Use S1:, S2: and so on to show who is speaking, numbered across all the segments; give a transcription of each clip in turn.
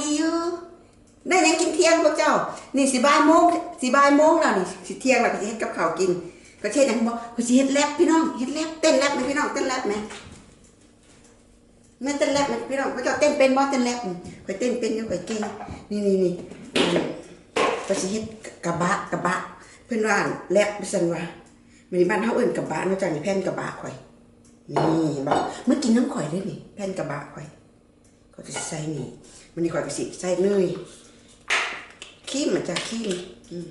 S1: ดีอยู่ได้ยังกินเที่ยงพวกเจ้า นี่สิบ่ายโมงสิบ่ายโมงแล้วนี่สิเที่ยงแล้วก็สิเฮ็ดกับข้าวกินก็เช่นหยังบอกก็สิเฮ็ดแลบพี่น้องเฮ็ดแลบเต้นแลบไหมพี่น้องเต้นแลบไหมแม่เต้นแลบไหมพี่น้องพวกเจ้าเต้นเป็นบ่เต้นแลบข่อยเต้นเป็นอยู่ข่อยเก่งนี่นี่นี่ก็สิเฮ็ดกระบะกระบะ เพิ่นว่าแลบดิซั่นว่ามีบ้านเฮาเอิ้นกระบะนาะจ้ะนี่แผ่นกระบะข่อยนี่เห็นบ่เมื่อกินน้ำข่อยเลยนี่แผ่นกระบะข่อยก็จะใส่นี่ มันนี่ข่อยกสิใส่เนยครีมมันจะครีมอืม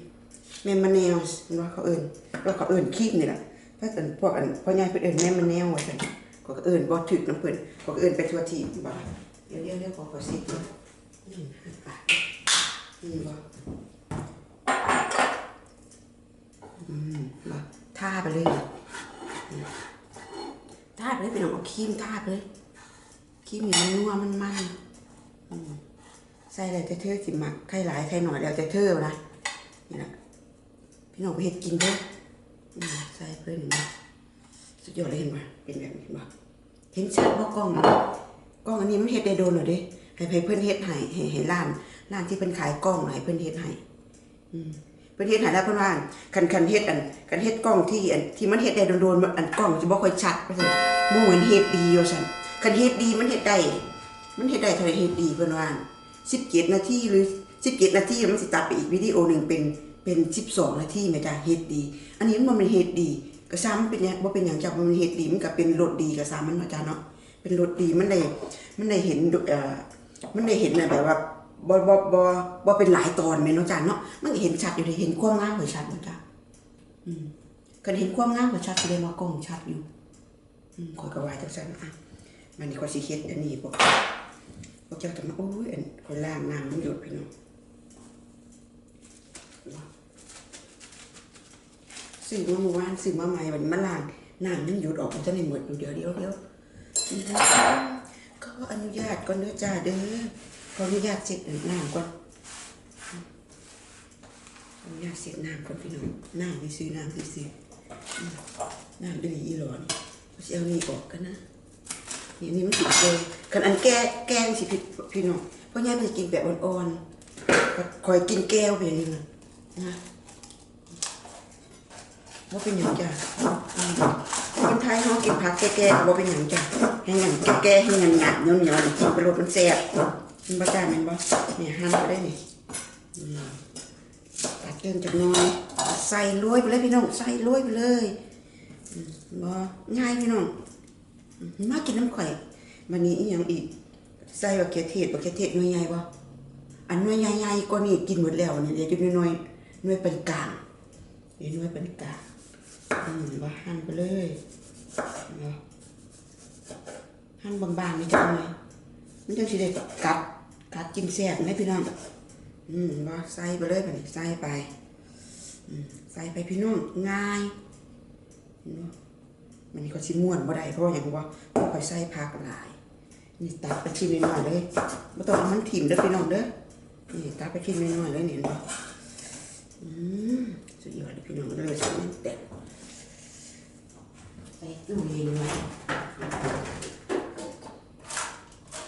S1: แม่มะแนวว่าเขาเอิ้นว่าเขาเอิ้นครีมนี่แหละถ้าเป็นพวกอันพ่อใหญ่เพิ่นเอิ้นแม่มะแนวว่าซั่นก็เอิ้นบ่ถึกน้ำเพิ่นก็เอิ้นไปทั่วทีบ่เดี๋ยวเดี๋ยวเดี๋ยวขอขอสิอืมปานี่บ่อืมบ่ทาไปเลยนี่อืมทาไปเลยเป็นเอาครีมทาไปเลยขี้มีมันนัวมันมันอืม ใส่อะไรจะเธอสิมักไข่หลายไข่หน่อยแล้วจะเธอนะนี่แหละพี่น้องไปเห็ดกินเด้ออืมใส่เพื่อนนี่สุดยอดเลยเห็นปะเป็นแบบนี้เห็นปะเห็นชัดว่ากล้องกล้องอันนี้มันเห็ดได้โดนเหรอเด้ให้เพื่อนเฮ็ดให้ให้ให้ร้านร้านที่เพิ่นขายกล้องน่ะให้เพิ่นเฮ็ดให้อืมเพิ่นเฮ็ดให้แล้วเพิ่นว่าคันคันเฮ็ดอันคันเฮ็ดกล้องที่อันที่มันเฮ็ดได้โดนๆมันอันกล้องจะบ่ค่อยชัดว่าซั่นหมู่มันเฮ็ดดีว่าซั่นคันเฮ็ดดีมันเฮ็ดได้มันเฮ็ดได้เท่าไหร่เฮ็ดดีเพิ่นว่า 17นาทีหรือ17นาทีมันสิตัดไปอีกวิดีโอหนึ่งเป็นเป็น12นาทีแม่จ้ะเฮ็ดดี อันนี้มันบ่แมันเฮ็ดดีก็ซ้ำเป็นหยังบ่าเป็นหยังจ้ะมันเฮ็ดดีมันก็เป็นรสดีก็ซ้ำมันเนาะจ้ะเนาะเป็นรสดีมันได้มันได้เห็นเอ่อมันได้เห็นน่ะแบบว่าบ่บ่บ่บ่เป็นหลายตอนแม่นเนาะจ้ะเนาะมันเห็นชัดอยู่ได้เห็นความงามของชัดเนาะจ้ะอืมคันเห็นความงามของชัดแสดงว่ากล้องชัดอยู่อืมข้อยก็ว่าจังซั่นอะมันนี่ก็สิเฮ็ดอันนี้พวก พวกเจ้าจะมาโอ้ยอันคนล่างน้ำมันหยดพี่น้องซื้อมาเมื่อวานซื้อมาใหม่วันมาล้างน้ำมันหยดออกมันจะไม่หมดอยู่เดี๋ยวเดี๋ยวเดี๋ยวก็อนุญาตก่อนเด้อจ้าเด้อขออนุญาตเสร็จน้ำก่อนอนุญาตเสร็จน้ำก่อนพี่น้องน้ำไปซื้อน้ำไปซื้อน้ำดื้ออีหลอนเอาสิเอานี่ออกกันนะ นี่นี่มันติดเลยคันอันแก้แกงสิพี่พี่น้องเพราะยายมันจะกินแบบอ่อนๆคอยกินแก้วไปอย่างนี้นะนะว่าเป็นอย่างจ้ะคนไทยเขากินผักแก่ๆว่าเป็นอย่างจ้ะให้หยังแก่ๆให้หยังหยาบๆเหนียวๆกินไปรสมันแซ่บมันบ่จ้าแม่นบ่เนี่ยหั่นไปได้นี่อืมตัดเกินจากน้อยใส่โรยไปเลยพี่น้องใส่โรยไปเลยบ่ง่ายพี่น้อง มากินน้ำข่อยมันนี้อีหยังอีกใส่บักเขือเทศบักเขือเทศหน่วยใหญ่บ่อันหน่วยใหญ่ๆกว่านี้กินหมดแล้วเนี่ยเดี๋ยวจะน้อยหน่วยเป็นกลางเดี๋ยวหน่วยเป็นกลางอืมว่าหั่นไปเลยเนาะหั่นบางๆนี่จังเลยมันจังสิได้กัดกัดกินแซ่บไหมพี่น้องอืมว่าใส่ไปเลยบัดนี้ใส่ไปใส่ไปพี่น้องง่ายเนาะ มันนี่ก็สิม่วนบ่ได้เพราะว่างว่าบ่ค่อยใส่ผักหลาย นี่ตัดไปชิ้นน้อยๆเลยบ่ต้องเอามันถิ่มเด้อพี่น้องเด้อ นี่ตัดไปชิ้นน้อยๆเลยนี่เห็นบ่อืมสุดยอดเลยพี่น้องเลยสิมันแตกใส่ตู้เย็นไว้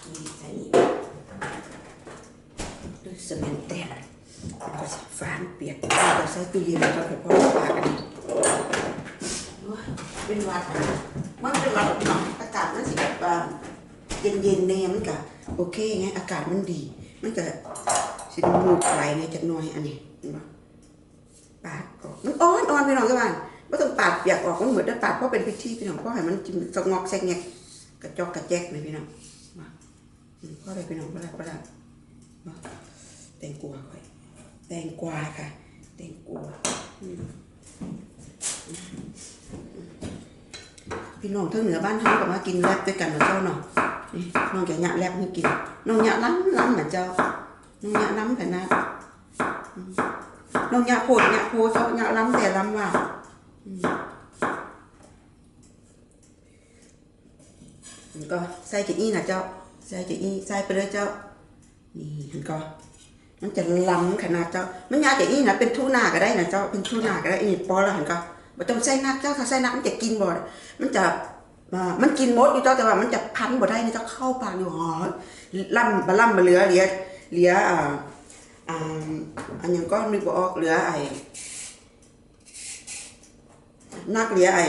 S1: นี่ใส่นี่ด้วยสมันแตกแล้วก็สิฟานเปียกแล้วก็ใส่ตู้เย็นแล้วก็ให้พ่อปากัน เป็นหวัดอะมันเป็นหวัดเนาอากาศมันสิแบบว่าเย็นๆเนี่ยมันก็โอเคไงอากาศมันดี มันก็สิน้ำมูกไหลไงจักหน่อยอันนี้เห็นปะปาดออกมันอ่อนอ่อนพี่น้องกันบ้านไม่ต้องปาดเปียกออกมันเหมือนได้ปาดเพราะเป็นพิธีพี่น้องเพราะให้มันจิ้มสงอกแซกแงกกระจอกกระแจกเลยพี่น้องมาเพราะอะไรพี่น้องเพราะอะไรเพราะอะไรมาแตงกวาค่อยแตงกวาค่ะแตงกวาอืม พี่น้องทั้งเหนือบ้านเขาก็มากินแลบด้วยกันนะเจ้าเนาะนี่น้องจะหยะแลบให้กินน้องหยะล้ำล้ำเหมือนเจ้าน้องหยะล้ำแต่นะน้องหยะโพดหยะโพเจ้าหยะล้ำแต่ล้ำว่าอืมนี่ก็ใส่จะอี้นะเจ้าใส่จะอี้ใส่ไปเลยเจ้านี่เห็นก็มันจะล้ำขนาดเจ้า มันยาจะอี้นะเป็นทูน่าก็ได้นะเจ้าเป็นทูน่าก็ได้อี๋ปอแล้วเห็นก็ บ่ต้องใส่นักเจ้าถ้าใส่นักมันจะกินบ่มันจะมันกินมดอยู่เจ้าแต่ว่ามันจะพันบ่ได้นะเจ้าเข้าปากอยู่หอล่ำบะล่ำบะเหลือเหลียเหลืออ่าอ่าอันยังก็นึกบ่ออกเหลือไอ้นักเหลือไอ้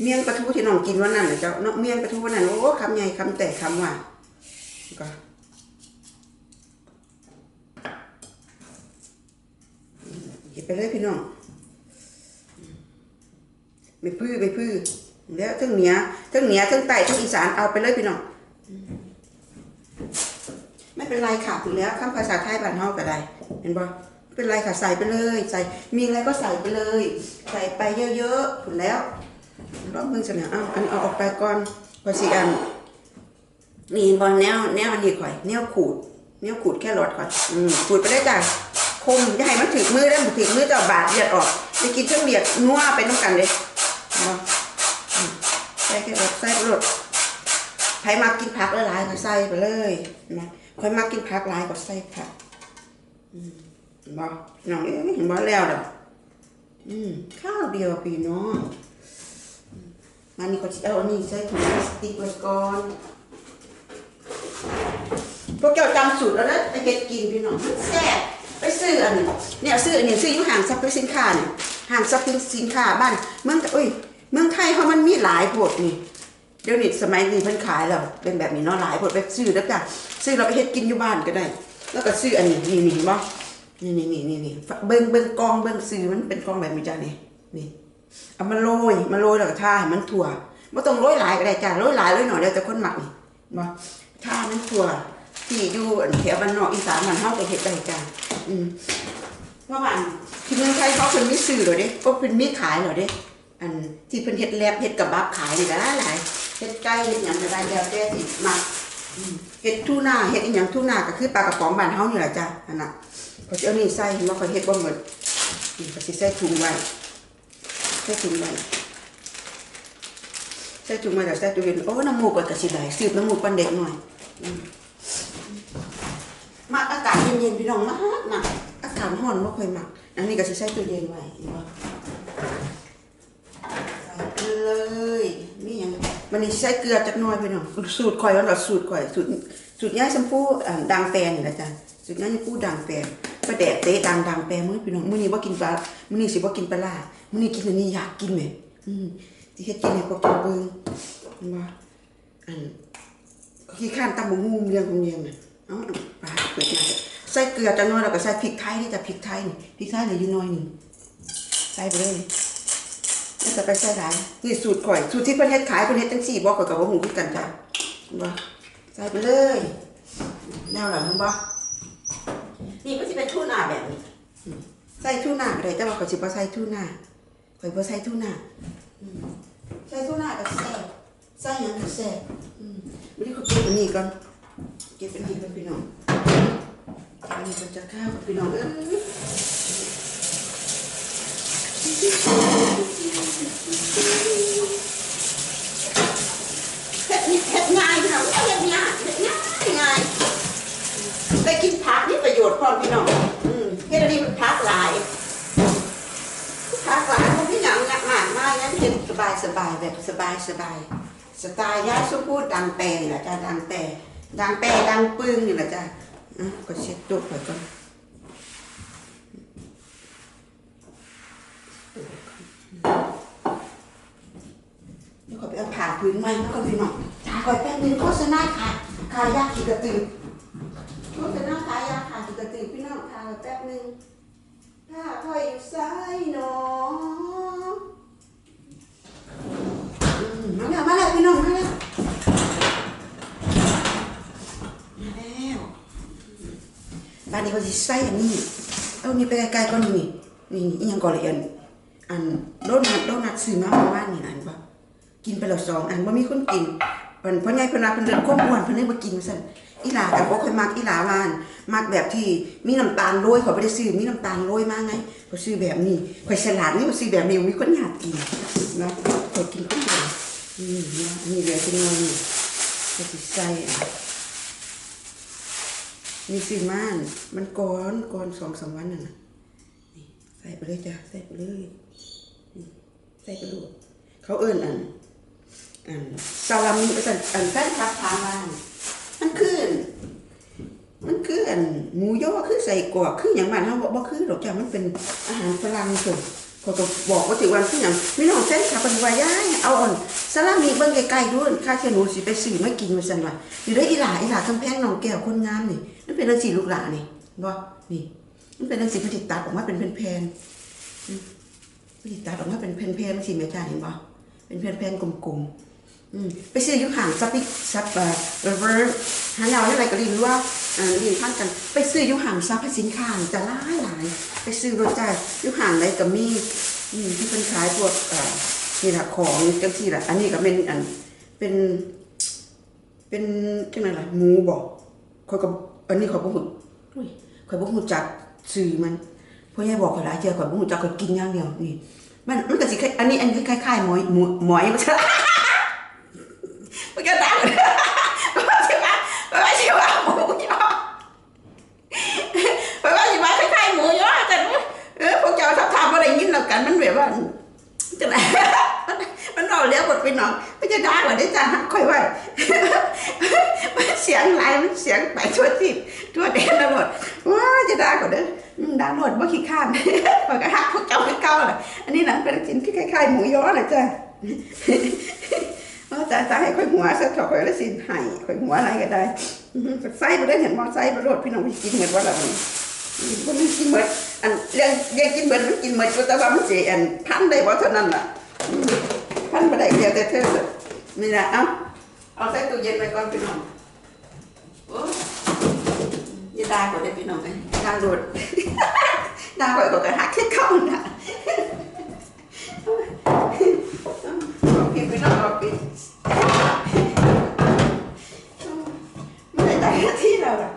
S1: เมี่ยงปลาทูที่น้องกินวันนั้นน่ะเจ้าเนาะเมี่ยงปลาทูวันนั้นโอ้คำใหญ่คำแตกคำหวาน ก็หยิบไปเลยพี่น้องไม่พื้ไม่พื้แล้วทั้งเหนือทั้งเหนือทั้งใต้ทั้งอีสานเอาไปเลยพี่น้องไม่เป็นไรค่ะถึงแล้วคำภาษาไทยบ้านเฮาก็ได้ เห็นบ่เป็นไรค่ะใส่ไปเลย ใส่มีอะไรก็ใส่ไปเลย ใส่ไปเยอะๆถึงแล้วรอบมึงเสนอเอาอันเอาออกไปก่อนพอสิอันนี่บอลแนวแนวอันนี้ข่อยแนวขูดแนวขูดแค่รอดข่อยอืมขูดไปได้จ้ะ คมอย่าให้มันถึกมือได้มันถึกมือจะบาดเลียดออกจะกินเครื่องเลียดนัวไปน้ำกันเลยเนาะใส่แค่แบบใส่ไปเลยใครมากินผักหลายๆก็ใส่ไปเลยนะใครมากินผักหลายก็ใส่ผักบอืมเห็นบ่น้องเห็นบ่แล้วดอกอืมข้าวเดียวพี่น้องมานี่ก็สิเอาอันนี้ใส่ถุงพลาสติกไว้ก่อนพวกเจ้าจำสูตรแล้วนะไปเฮ็ดกินพี่น้องแซ่บ ไปซื้ออันนี้เนี่ยซื้ออันนี้ซื้ออยู่ห้างสรรพสินค้าเนี่ยห้างสรรพสินค้าบ้านเมืองเอ้ยเมืองไทยเขามันมีหลายโพดนี่เดี๋ยวนี้สมัยนี้เพิ่นขายแล้วเป็นแบบนี้เนาะหลายโพดไปซื้อแล้วจ้ะซื้อเราไปเฮ็ดกินอยู่บ้านก็ได้ แล้วก็ซื้ออันนี้นี่นี่บ่นี่นี่นี่นี่นี่เบิ่งเบิ่งกองเบิ่งซื้อมันเป็นกองแบบนี้จ้ะนี่นี่เอามาโรยมาโรยแล้วก็ทาให้มันทั่วบ่ต้องโรยหลายก็ได้จ้ะโรยหลายโรยหน่อยเดี๋ยวแต่คนหมักนี่บ่ทามันทั่วที่อยู่แถวบ้านนอกอีสานมันเฮาก็เฮ็ดได้จ้ะ อืมเพราะว่านที่เมืองไทยเขาเป็นมีซื้อเหรอเด้ก็เป็นมีขายเหรอเด้อันที่เป็นเฮ็ดแลบเฮ็ดกับบับขายนี่ก็หลายหลายเฮ็ดไก่เฮ็ดหยังก็ได้แล้วแต่สิมักเฮ็ดทูน่าเฮ็ดอีหยังทูน่าก็คือปลากระป๋องบ้านเฮานี่แหละจ้ะนั่นน่ะเขาจะเอานี่ใส่แล้วก็เฮ็ดบ่หมดนี่ก็สิใส่ถุงไว้ใส่ถุงไว้ใส่ถุงไว้แล้วใส่ตู้เย็นโอ้น้ำมูกก็ก็สิได้สืบน้ำมูกปันเด็กหน่อยอ มมักอากาศเย็นๆพี่น้องมากมากอากาศร้อนบ่ค่อยมักอันนี้ก็สิใส่ตู้เย็นไว้เห็นบ่ใส่ไปเลยนี่ยังมันนี่ใส่เกลือจักหน่อยพี่น้องสูตรข่อยว่าเราสูตรข่อยสูตรสูตรย่าชมพูอ่าดังแปรนี่แหละจ้ะสูตรย่าชมพูดังแปรไปแดดเตะดังดังแปรมื้อพี่น้องมื้อนี้บ่ากินปลามื้อนี้สิบ่กินปลาร้ามื้อนี้กินอันนี้อยากกินแหมอืมสิเฮ็ดกินให้พวกเจ้าเบิ่งเห็นบ่อันขี้ข้านตำบักหุ่งเรียงของเรียงน่ะ เอ้าปลาเปิดมาใส่เกลือจังน้อยแล้วก็ใส่พริกไทยนี่จ้ะพริกไทยนี่พริกไทยเหลืออยู่น้อยหนึงใส่ไปเลยแล้วก็ไปใส่หลายนี่สูตรข่อย สูตรที่เพิ่นเฮ็ดขายเพิ่นเฮ็ดจังซี่บ่ข่อยก็บ่ฮู้คือกันจ้ะเห็นบ่ใส่ไปเลยแนวหลังเห็นบ่นี่มันสิเป็นทูน่าแบบนี้อืมใส่ทูน่าก็ได้แต่ว่าข่อยสิบ่ใส่ทูน่าข่อยบ่ใส่ทูน่าอืมใส่ทูน่าก็แซ่บใส่หยังก็แซ่บอืมวันนี้เขาเก็บอันนี้ก่อน เก็บอันนี้ก่อนพี่น้องอันนี้ก็จะข้าวกับพี่น้องเอ้ยเฮ็ดนี่เฮ็ดง่ายพี่น้อเฮ็ดง่ายเฮ็ดง่ายง่ายได้กินผักนี่ประโยชน์พร้อมพี่น้องอืมเฮ็ดอันนี้มันผักหลายผักหลายพวกพี่น้องหนักมากมากงั้นเฮ็ดสบายสบายแบบสบายสบายสไตล์ย่าสุพูดดังแปรนี่แหละจ้ะดังแปร ดังแปรดังปึ้งนี่แหละจ้ะอะก็เช็ดตัวก่อนก่อนเดี๋ยวขอไปเอาผ่าพื้นใหม่มาก่อนพี่น้องถ่าก่อนแป๊บนึงโฆษณาค่ะขายยาขี่กระตือโฆษณาขายยาขาขี่กระตือพี่น้องถ่ายก่อนแป๊บนึงถ้าคอยอยู่ซ้ายนออืมมาแล้วมาแล้วพี่น้องมาแล้วมาแล้วบ้า นนี้เขาสิใส่อันนี้เอานี่ไปไกลๆก่อนนี่นี่นี่อีหยังก่อนเลยอันอันโดนัทโดนัทซื้อมาเมื่อวานนี่นะอันบ่กินไปแล้วสองอันบ่มีคนกินเพิ่นพ่อใหญ่เพิ่นว่าเพิ่นเดินความอ้วนเพิ่นเลยบ่กินว่าซั่นอีหลาก็บ่ค่อยมักอีหลาว่าอั่นมักแบบที่มีน้ำตาลโรยเขาบ่ได้ซื้อมีน้ำตาลโรยมาไงเขาซื้อแบบนี้ข่อยฉลาดนี่บ่ซื้อแบบนี้มีคนอยากกินเนาะข่อยกินคนเดียวอืมนี่เหลือจำนวนนี่ก็สิใส่ อะนี่สิมันมันก้อนก้อนสองสามวันน่ะนะนี่ใส่ไปเลยจ้ะใส่ไปเลยนี่ใส่ไปดูเขาเอิ้นอันอันซาลามิอันอันแฟนคลับถามว่าฮมันคือมันคืออันหมูย่อคือใส่กรอกคืออย่างบ้านเฮาบ่บ่คือดอกจ้ะมันเป็นอาหารฝรั่งเพิ่นเขาก็บอกว่าถึงวันคือหยังมีน้องเส้นค่ะเพิ่นว่าย้ายเอาอ่อนสาลามีเบิ้งไกลๆดูค่าเที่ยวหนูสิไปสื่อมากินมาสันว่าอยู่ได้ออีหลาอีหลากำแพงน้องแก้วคนงามนี่มันเป็นจังสีลูกหลานี่บ่นี่มันเป็นจังซี่เพิ่นสิตัดออกมาเป็นแผ่นๆอืมเพิ่นสิตัดออกมาเป็นแผ่นๆจังซี่แม่จ้าเห็นบ่เป็นแผ่นๆกลมๆ ไปซื้ออยู่ห่างซับปิซับเอ่อเรเวอร์หาเราอะไรก็รีนว่าเอ่อรีนพันกัน ไปซื้ออยู่ห่างซับสินค้าจะหลายหลายไปซื้อรถจ่ายอยู่ห่างอะไรก็มีอืมที่เป็นขายพวกเอ่อนี่แหละของจังซี่แหละอันนี้ก็เป็นอันเป็น เป็นจังได๋ล่ะหมูบอกเขาก็อันนี้เขาบ่ฮู้อุ้ยเขาบ่ฮู้จักชื่อมันพ่อใหญ่บอกเขาหลายเทื่อเขาบ่ฮู้จักเขากินอย่างเดียวนี่มันมันก็สิคล้ายอันนี้อันนี้คล้ายๆหมอยหมูหมอยมัน มันก็ดังเพราะว่าใช่ไหมเพราะว่าใช่ว่าหมูยอเพราะว่าใช่ว่าคล้ายๆหมูยอแต่ว่าเออพวกเจ้าทับทำอะไรยินแล้วกันมันแบบว่าจังไหนมันรอเลี้ยวบทไปหนองมันจะด่าว่าได้จ้าค่อยไว้มันเสียงไหลมันเสียงไปทั่วทิศทั่วแดนตลอดว้าจะด่าก่อนเด้ออืมด่าหมดว่าขี้ข้านพอยก็ฮักพวกเจ้าไม่เก้าเลยอันนี้หนังเป็นชิ้นคล้ายๆหมูยอเลยจ้ะ เอาจ่ายจ่ายให้ค่อยหัวสักถอะค่อยละสิให้ค่อยหัวอะไรก็ได้อื้อหือไส้ไปได้เห็นมอไส้ไปโรดพี่น้องไปกินเหมือนว่าละมันมันกินเหมือนอันเรื่องเรื่องกินเหมือนมันกินเหมือนแต่ว่ามันเสียอันพันได้บ่เท่านั้นล่ะพันบ่ได้เดียวแต่เธอนี่แหละเอาเอาใส่ตู้เย็นไปก่อนพี่น้องโอ้ยอย่าด่าก่อนเลยพี่น้องเลยด่าโรดด่าก่อนก็กระหักแค่เข้าน่ะ โอเคไปนอนรอปิดไม่ได้ใจหน้าที่เราอะ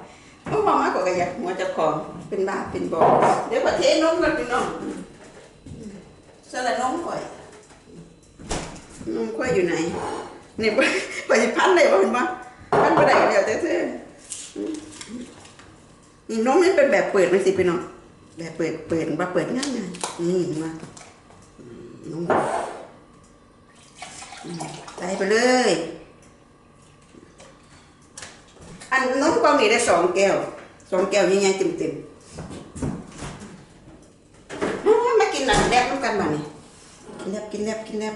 S1: เพราะมองมากกว่าก็อยากหัวจะของเป็นบาปเป็นบ่อเดี๋ยวประเทศน้องกันพี่น้องสละน้องข่อยน้องข่อยอยู่ไหนเนี่ยข่อยข่พันได้บ่าเห็นบ่พันบ่ได้ก็เดี๋ยวแต่เธอนี่น้องนี่เป็นแบบเปิดมันสิพี่น้องแบบเปิดเปิดบ่เปิดง่ายๆนี่เห็นบ่น้อง ใส่ไปเลย อันน้องกล้องนี่ได้สองแก้วสองแก้วยังไงเต็มเต็มๆมามากินหนังแลบน้ำกันมานี่กินแลบกินแลบกินแลบ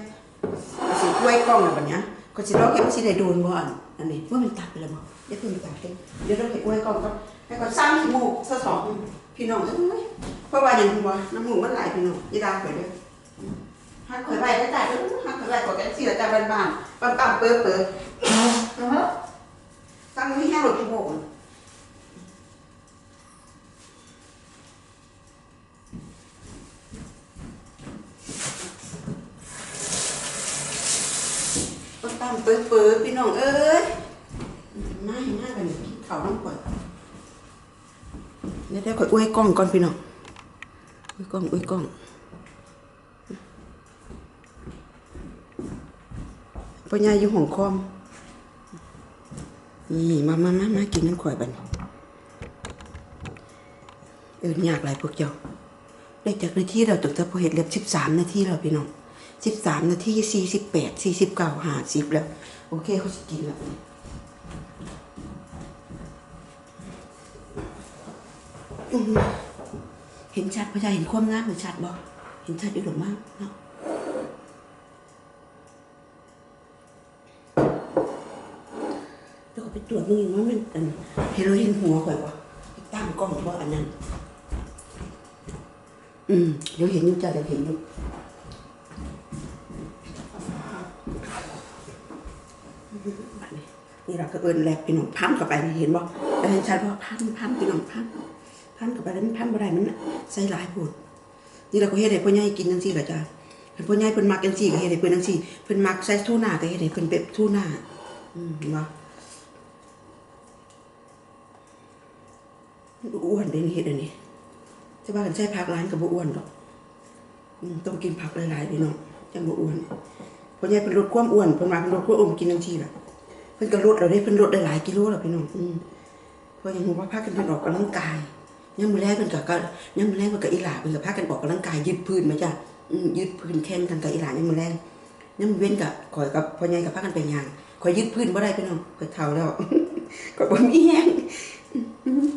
S1: ก็สิถ้วยกล้องน่ะบัดเนี้ยก็สิลองเห็นว่าสิได้โดนบ่อนอันนี้ว่ามันตัดไปแล้วบ่เดี๋ยวเพิ่นไปตัดเองเดี๋ยวเราเห็นถ้วยกล้องก็ให้ก็สร้างขี้มูกซะสองพี่น้องเอ้ยเพราะว่าอย่างที่ว่าน้ำมูกมันไหลพี่น้องอย่าด่าข่อยเด้อ หักข่อยไว้ได้จ้ะหักข่อยไว้กว่ากันสิละจ้ะบ้านๆปั๊มๆเปื้อๆอือฮะตั้งมีแห้งหลดทุกโมงปั๊มๆเปื้อๆพี่น้องเอ้ยมาให้มากันกินข้าวน้ำก่อนเดี๋ยวเดี๋ยวข่อยอวยกล้องก่อนพี่น้องอวยกล้องอวยกล้อง พ่อใหญ่อยู่ห้องคอมนี่มามามามากินน้ำข่อยบันเออยากหลายพวกเจ้าได้จากนาทีเราตกแต่พอเห็นเรียบสิบสามนาทีแล้วพี่น้องสิบสามนาทีสี่สิบแปดสี่สิบเก้าห้าสิบแล้ว โอเคเขาจะกินแล้วเห็นชัดพ่อใหญ่เห็นความงามของชัดบ่เห็นชัดอยู่หรือมั้งเนาะ เดี๋ยวก็ไป ตรวจมึงอีกว่ามันอันเฮโรอีนหัวข่อยวะตั้งกล้องว่าอันนั้น อืมเดี๋ยวเห็นอยู่จ้ะเดี๋ยวเห็นอยู่นี่เราก็เอินแลบพี่น้องพันเข้าไปเห็นบ่แต่เห็นชัดว่าพันพันพี่น้องพันพันเข้าไปแล้วมันพันบ่ได้มันใส่หลายโพดนี่เราก็เฮ็ดให้พ่อใหญ่กินจังซี่ล่ะจ้ะเพิ่นพ่อใหญ่เพิ่นมักจังซี่ก็เฮ็ดให้เพิ่นจังซี่เพิ่นมักใส่ทูน่าก็เฮ็ดให้เพิ่นเป็ดทูน่าอืมเห็นบ่ อ้วนเด้นี่เฮ็ดอันนี้จะว่ากันใช้ผักร้านกับบ่อ้วนดอกต้องกินผักหลายๆพี่น้องจังบ่อ้วนเพราะยายเพิ่นลดความอ้วนเพิ่นว่าเพิ่นลดความอ้วนกินจังซี่ล่ะเพิ่นก็ลดแล้วเด้เพิ่นลดได้หลายกิโลแล้วพี่น้องอืมเพราะยังฮู้ว่าพากันเพิ่นออกกำลังกายยามมื้อแรกเพิ่นก็ก็ยามมื้อแรกเพิ่นก็อีหลาเพิ่นก็พากันออกกำลังกายยืดพื้นมาจ้ะอืมยืดพื้นแข่งกันกับอีหลายามมื้อแรกยามมื้อเว้นก็ข่อยกับพ่อใหญ่ก็พากันไปย่างข่อยยืดพื้นบ่ได้พี่น้องข่อยเฒ่าแล้วก็บ่มีแห้งอืมอืม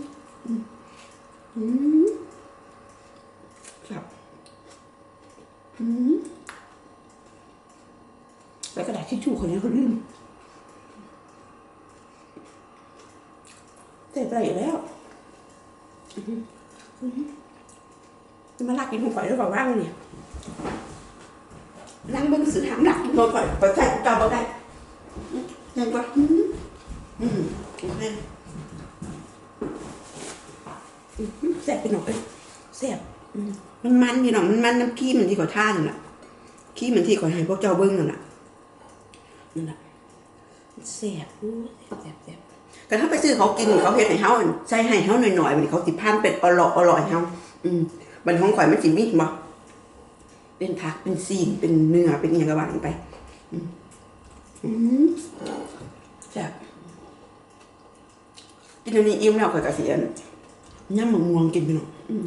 S1: อืมครับอืมแล้วกระดาษทิชชู่คนนี้เขาลืมแต่ไปอีกแล้วอืมอืมจะมาลักกินของข่อยหรือเปล่าว่างเนี่ยนั่งเบิ่งสื่อหามหลักกินของข่อยไปใส่กาบ่ได้อืมยังกว่าอืมอืมโอเคอืม แซ่บไปหน่อยแซ่บมันมันพี่น้องมันมันน้ำขี้มันที่ขอท่านั่ะขี้มันที่ขอให้พวกเจ้าเบิ่งนั่นแหละนั่นแหละแซ่บอู้แซ่บแซ่บแซ่บกันถ้าไปซื้อเขากินเขาเฮ็ดให้เฮาใส่ให้เฮาหน่อยๆมันเขาสิพานเป็ดอร่อยอร่อยเฮาอืมบันของข่อยมันสิมีบ่เป็นผักเป็นซีนเป็นเนื้อเป็นอหยังก็ว่ากันไปอืมอืมแซ่บกินอันนี้อิ่มแล้วข่อยก็สิอัน ย่ำมะม่วงกินไปหน่อยอืม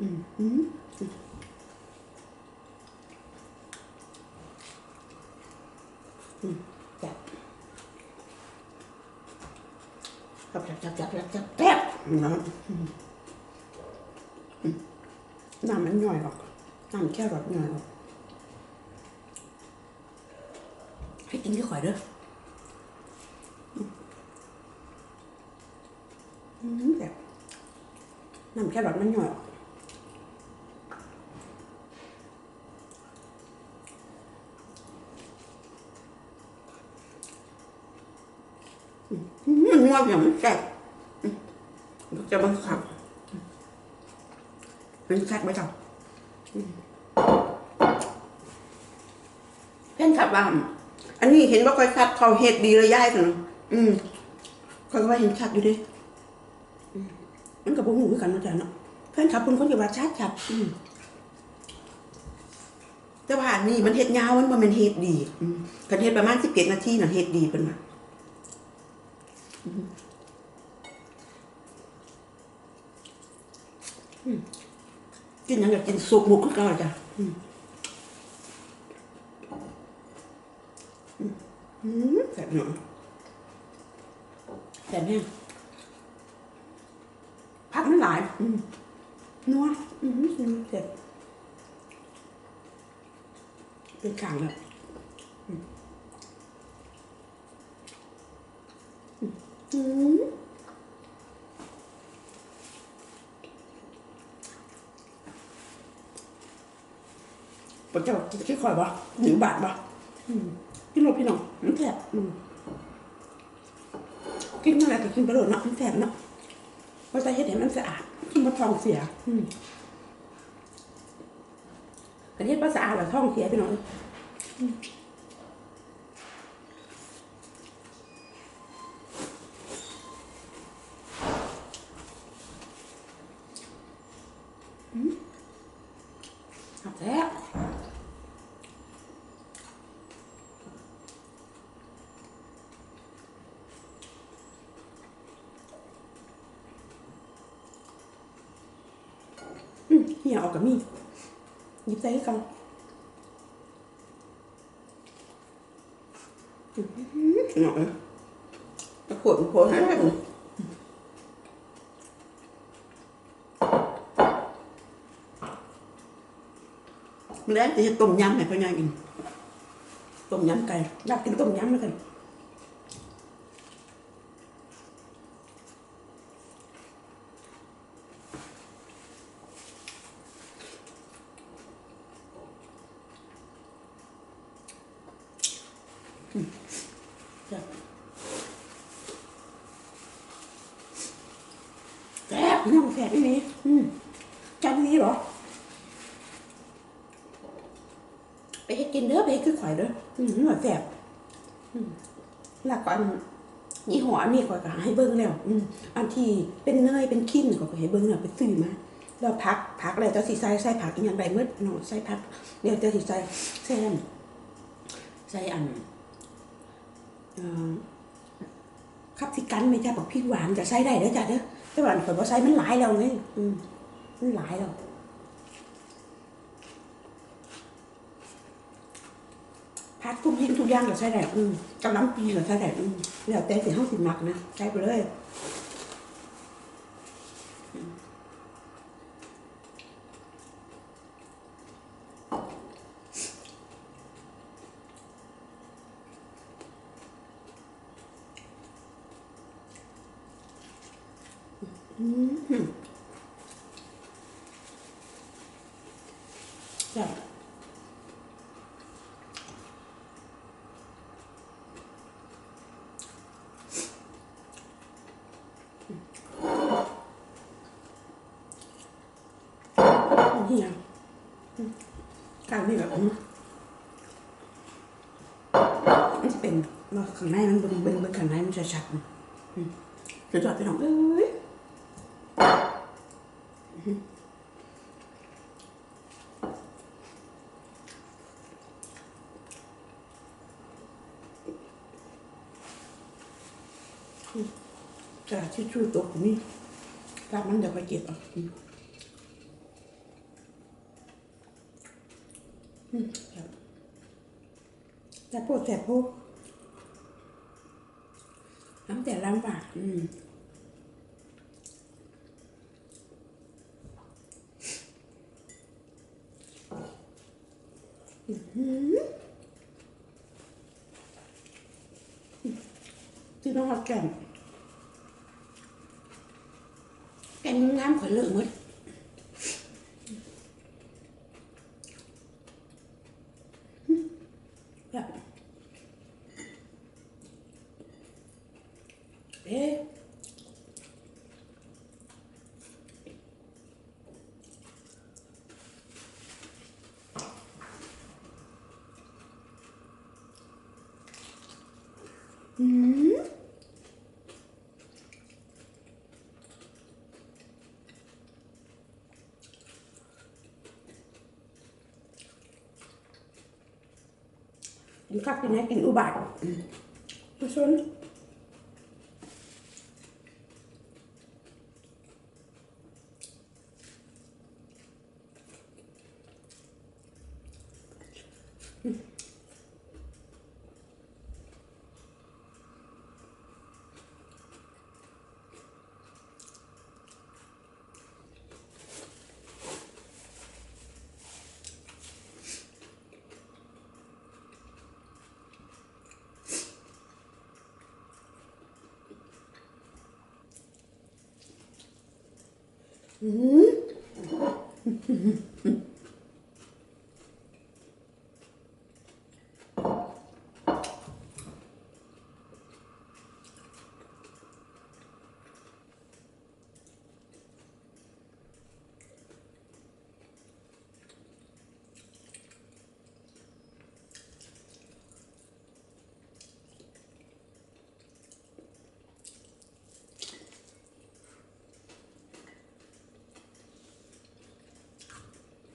S1: อืมอืมอืมแซ่บจับจับจับจับจับจับแซ่บนะอืมอืมน้ำมันย่อยหรอกน้ำแค่รสย่อยหรอกให้กินที่ข่อยเด้ออืมอืม แบบน้ำแค่รสมันย่อยมันงวบอย่างมันแซ่บอืมจะบังคับเป็นแซ่บไหมจ๊ะอืมเพ่นขับว่าอันนี้เห็นว่าค่อยคัดเขาเฮ็ดดีเลยย่ายกันอืมค่อยก็ว่าเห็นชัดอยู่ดิ มันกับพวกหมูคือกันเนาะจ๊ะเนาะเพื่อนขับคนคนกับว่าชัดชัดอืมแต่ว่าอันนี่มันเฮ็ดยาวมันบ่แม่นเฮ็ดดีอืมกันเฮ็ดประมาณ17นาทีน่ะเฮ็ดดีเพิ่นว่าอืมกินหยังก็กินสุกหมูคือเก่าจ้ะอืมอืมแซ่บเนาะแซ่บแน่ผักมัน หลายนัวอืมอืมแซ่บเป็นกลางแล้วอืมอืมปะเจ้าคิดคอยบ่หนึ่งบาทบ่อืมกินรถพี่น้องมันแซ่บอืมกินอะไรก็กินไปโลดเนาะมันแซ่บเนาะ เพราะใส่เฮ็ดให้มันสะอาดมันท้องเสียอืมกระเทียมภาษาอาดแล้วท้องเสียพี่น้องอืมอืมเอาแท้ อืมเหี่ยออกกับมีดหยิบใส่ให้กันอืมหน่อยตะขวดมันโผล่ให้ได้หมดมันแล้วจะต้มยำให้พ่อใหญ่กินต้มยำไก่อยากกินต้มยำแล้วกัน จ้ะแซ่บน้องแซ่บอีนี่อืมจันนี้เหรอ ไปให้กินเด้อไปให้คือข่อยเด้อหน่อยแซ่บอืมแล้วก็อันยี่ห้ออันนี้ข่อยก็หาให้เบิ่งแล้วอืมอันที่เป็นเนยเป็นขี้นก็ให้เบิ่งแล้วไปซื้อมาแล้วพักพักอะไรเจ้าสิใส่ใส่ผักอีหยังใบมืดเนาะใส่ผักเดี๋ยวเจ้าสิใส่ใส่อันใส่อันเอ่อคับสิกันไม่ใช่บอกพริกหวานจะใช้ได้เด้อจ้ะเด้อแต่ว่าข่อยบ่ใช้มันหลายแล้วไงอืมมันหลายแล้ว พัดทุกยิ่งทุกอย่างก็ใส่ได้อืมกำลังปีก็ใส่ได้อืมแล้วแต่สิห้องสิมักนะใช้ไปเลย จ้ะนี่ยังการ นี่แบบมันจะเป็นว่าข้างในมันเบิ่งเบิ่งเบิ่งข้างในมันจะชัดอืมสุดยอดไปน้องเอ้ยจะที่ช่ตัวผมนี่รับมันเดี๋ยวไปเก็บเอ่ะแต่พวกแต่พวกน้ำแต่ลำบากอืมที่น้องเอาแก่ม แกงน้ำข่อยเลอะหมดแบบเอ๊ะอืม กินข้าวกินไหนกินอุบาทเพราะฉะนั้น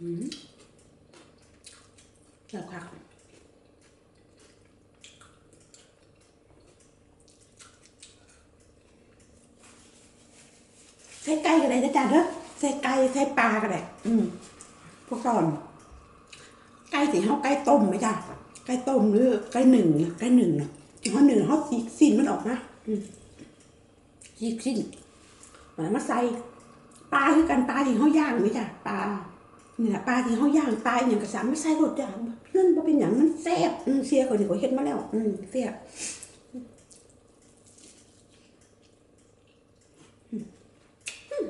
S1: แล้วค่ะใส่ไก่ก็ได้นะจ๊ะเด้อใส่ไก่ใส่ปลาก็ได้อืมพวกตอนไก่สิเฮาไก่ต้มไหมจ้ะไก่ต้มหรือไก่หนึ่งไก่หนึ่งน่ะที่เฮาหนึ่งเฮาสีสิ้นมันออกนะอืมสีสิ้นมามาใส่ปลาคือกันปลาที่เฮาย่างไหมจ้ะปลา นี่แหละปลาที่เขาย่างตายอย่างกระสามไม่ใส่รสจ้ะเพื่อนบ่เป็นอย่างมันแซ่บอืมเสียคนที่เขาเห็ดมาแล้ว อืมแซ่บอืมอืม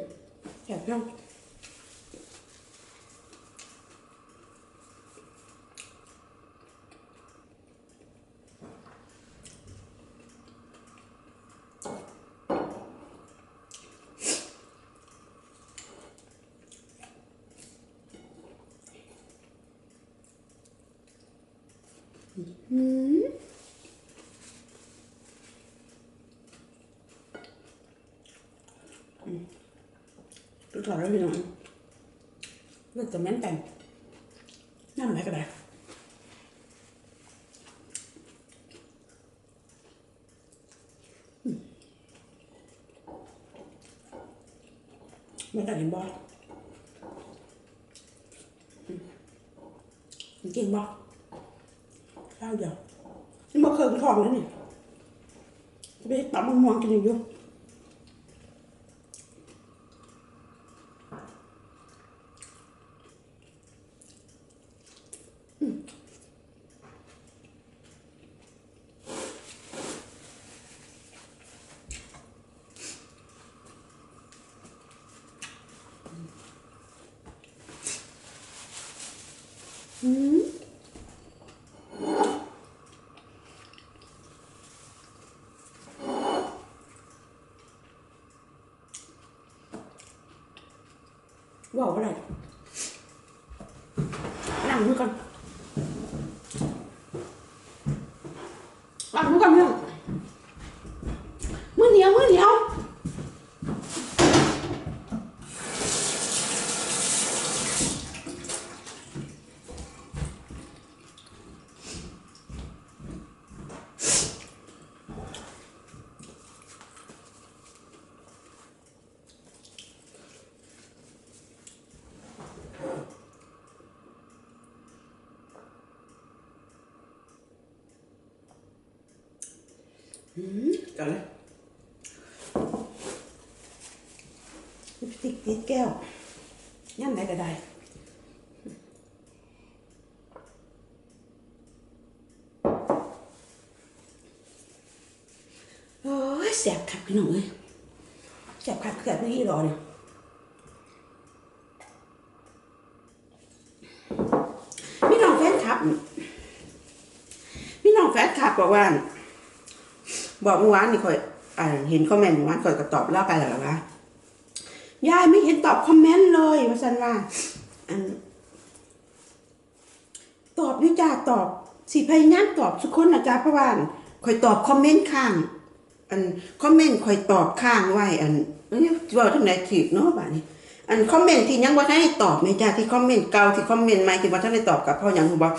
S1: แซ่บจังดูถอดแล้วพี่น้องเลือกจะแม่นแต่งน้ำอะไรก็ได้ไม่ได้เห็นบอเก่งบอข้าวเดียวนี่มาเคยทองแล้วนี่จะไปตับมังม่วงกินอยู่ ว่าวอะไรล้างมือก่อนล้างมือก่อนเพื่อนมือเหนียวมือเหนียว ก่อนเลยลิปสติกติดแก้วย่ำไหนก็ได้โอ้ยแสบขับพี่น้องเอ้ยแสบขับเกิดไม่ยี่รอเนี่ยพี่น้องแฟนคลับพี่น้องแฟนคลับบอกว่า บอกเมื่อวานนี่ข่อยอ่านเห็นคอมเมนต์เมื่อวานข่อยก็ตอบเล่าไปแล้วล่ะวะยายไม่เห็นตอบคอมเมนต์เลยว่าสันว่าอันตอบด้วยจ้าตอบสิพยายามตอบทุกคนนะจ้าพระวาข่อยตอบคอมเมนต์ข้าง อันคอมเมนต์ข่อยตอบข้างไว้อันเอ้ยว่าทางไหนถีกเนาะบ้านี้อันคอมเมนต์ที่ยังว่าท่านได้ตอบไหมจ้าที่คอมเมนต์เก่าที่คอมเมนต์ใหม่ที่ว่าท่านได้ตอบกับพ่อยังบอก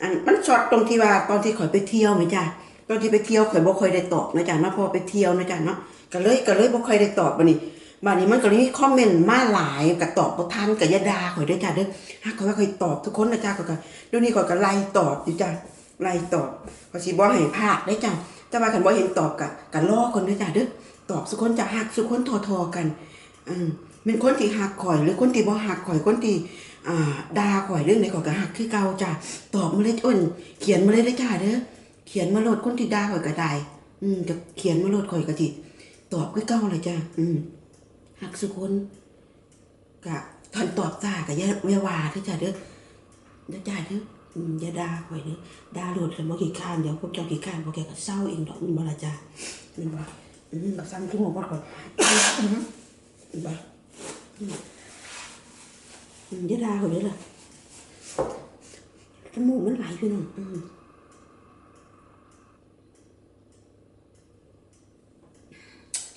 S1: อันมันช็อตตรงที่ว่าตอนที่ข่อยไปเที่ยวไหมจ้า ตอนที่ไปเที่ยวข่อยบ่ค่อยได้ตอบนะจ๊ะเนาะพอไปเที่ยวนะจ๊ะเนาะก็เลยก็เลยบ่ค่อยได้ตอบบัดนี้บัดนี้มันก็เลยมีคอมเมนต์มาหลายก็ตอบบ่ทันก็อย่าด่าข่อยด้อจ้ะเด้อฮักข่อยว่าข่อยตอบทุกคนนะจ๊ะข่อยก็เดี๋ยวนี้ข่อยก็ไล่ตอบอยู่จ้ะไล่ตอบก็สิบ่ให้พลาดได้จ้ะแต่ว่าคันบ่เห็นตอบก็ก็รอคนด้อจ้ะเด้อตอบทุกคนจะฮักทุกคนทอๆกันอืมเป็นคนที่ฮักข่อยหรือคนที่บ่ฮักข่อยคนที่อ่าด่าข่อยเรื่องไหนข่อยก็ฮักคือเก่าจ้ะตอบมาเลยอ้นเขียนมาเลยเด้จ้ะเด้อ เขียนมาโหลดคนที่ด่าข่อยก็ได้ อืมก็เขียนมาโหลดข่อยก็สิตอบคือเก่าเลยจ้ะอืมหักสุคนกะทันตอบจ้าก็อย่าอย่าว่าเด้อจ้ะเด้อเด้อจ้าเด้ออืมอย่าด่าข่อยเด้อด่าโหลดแล้วบ่ขี้ข้านเดี๋ยวพวกเจ้าขี้ข้านพวกแกก็เศร้าเองดอกมันบ่ล่ะจ้ะแมันบ่อืมบักซ้ำทุ่งบ่ข่อยอืมบ่อืมอืมอย่าด่าข่อยเด้อล่ะจมูกมันไหลพี่น้องอืม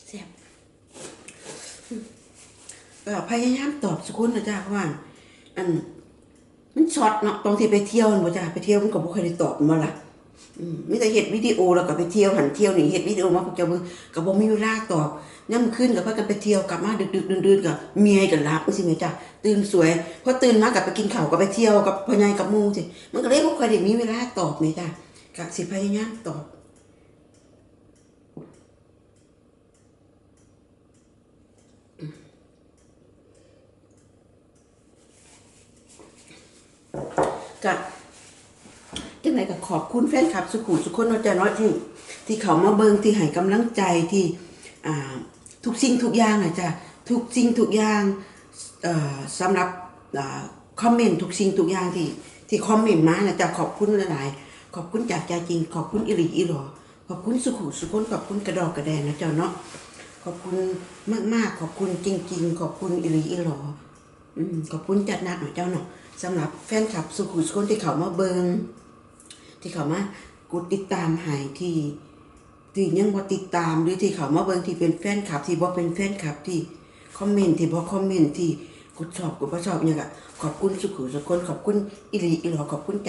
S1: แซ่บ ก็พยายามตอบสุคนนะจ๊ะเพราะว่า อัน มันช็อตเนาะตรงที่ไปเที่ยวนั่นบ่จ้ะไปเที่ยวมันก็บ่เคยได้ตอบมาละมมีแต่เฮ็ดวิดีโอแล้วก็ไปเที่ยวหันเที่ยวนี่เฮ็ดวิดีโอมาพวกเจ้ามือก็บ่มีเวลาตอบย่ำขึ้นก็พากันไปเที่ยวกลับมาดึกๆดื่นๆก็เมียก็หลับจังซี่แม่จ้ะตื่นสวยพอตื่นมาก็ไปกินข้าวก็ไปเที่ยวกับพ่อใหญ่กับมูสิมันก็เลยบ่ค่อยได้มีเวลาตอบแม่จ้ะก็สิพยายามตอบ กับจังไหนก็ขอบคุณแฟนคลับสุขุมสุขคนเนาะจ้ะเนาะที่ที่เขามาเบิงที่ให้กำลังใจที่อ่าทุกสิ่งทุกอย่างนะจ้ะทุกสิ่งทุกอย่างเอ่อสำหรับอ่าคอมเมนต์ทุกสิ่งทุกอย่างที่ที่คอมเมนต์มานะจ้ะขอบคุณหลายๆขอบคุณจากใจจริง ขอบคุณอิริอิหรอขอบคุณสุขุมสุขคนขอบคุณกระดอกกระแดนนะจ้ะเนาะขอบคุณมากๆ ขอบคุณจริง ๆ ขอบคุณอิริอิหรออืมขอบคุณจัดหนักหน่อยเจ้าเนาะ สำหรับแฟนคลับสุขุมสุขคนที่เขามาเบิงที่เขามากดติดตามหายที่ที่ยังบ่ติดตามหรือที่เขามาเบิงที่เป็นแฟนคลับ ที่บ่เป็นแฟนคลับที่คอมเมนต์ที่บ่คอมเมนต์ที่กดชอบกดบ่ชอบเนี่ยกะขอบคุณสุขุมสุคนขอบคุณอิริอิหลอขอบคุณจ